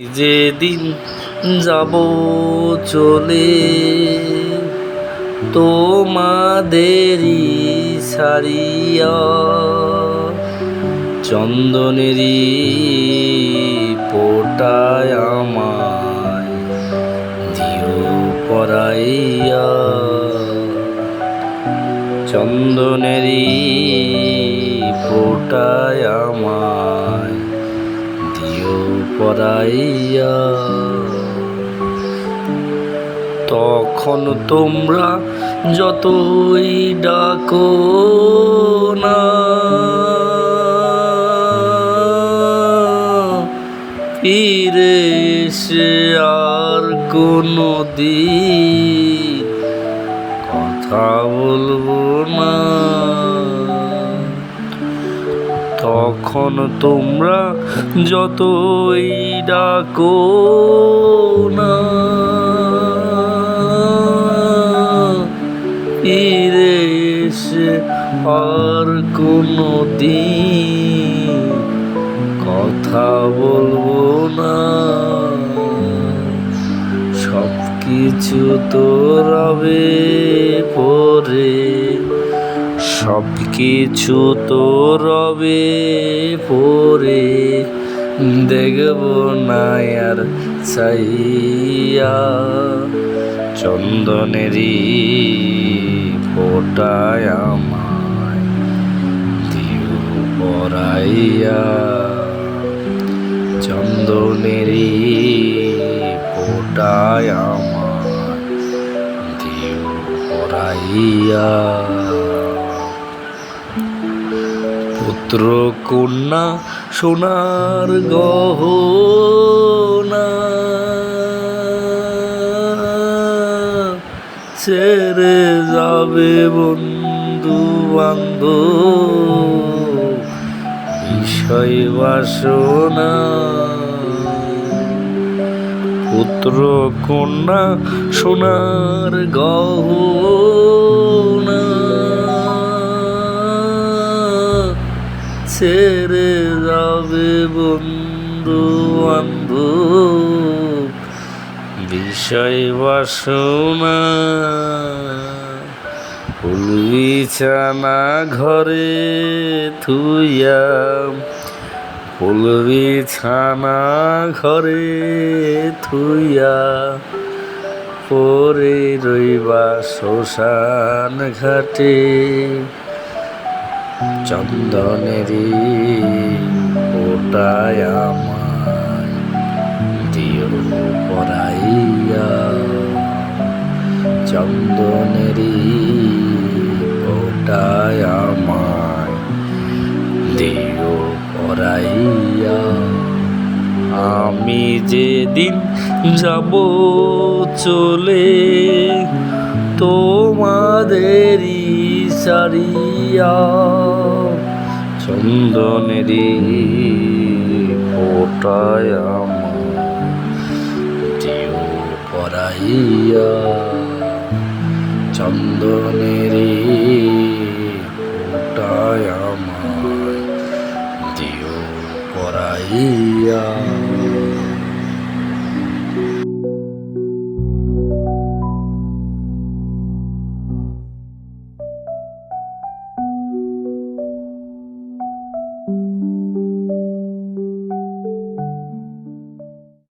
যেদিন যাব চলে তোমাদেরই সারিয়া চন্দনেরই পোটায় আমায় দিও পরাইয়া। চন্দনেরই পোটায় আমায় পরাইয়া তখন তোমরা যতই ডাকো না ফিরে এসে আর কোনো দিন কথা বলব তখন তোমরা যতই ডাকো না এসে আর কোনো দিন কথা বলব না। সব কিছু তো রবে পরে। সব কিছু তো রবে পরে দেখব না আর চাইয়া চন্দনেরই ফোটায় আমায় দিও পরাইয়া চন্দনেরই ফোটায় আমায় দিও পরাইয়া পুত্র কন্যা সোনার গহনা। ছেড়ে যাবে বন্ধু বান্ধব বিষয় বাসনা। পুত্র কন্যা সোনার গহনা। ছেড়ে যাবে বন্ধু বান্ধব। বিষয় বাসনা, ফুল বিছানা ঘরে থুইয়া, ফুল বিছানা ঘরে থুইয়া, পরে রইবা শ্মশান ঘাটে। চন্দনেরই ওটায় আমায় দিও পরাইয়া। চন্দনেরই ওটায় আমায় দিও পরাইয়া। আমি যেদিন যাব চলে তোমাদেরই সারিয়া। চন্দনেরই ফোটায় আমার। দিও পরাইয়া চন্দনেরই ফোটায় আমায় দিও পরাইয়া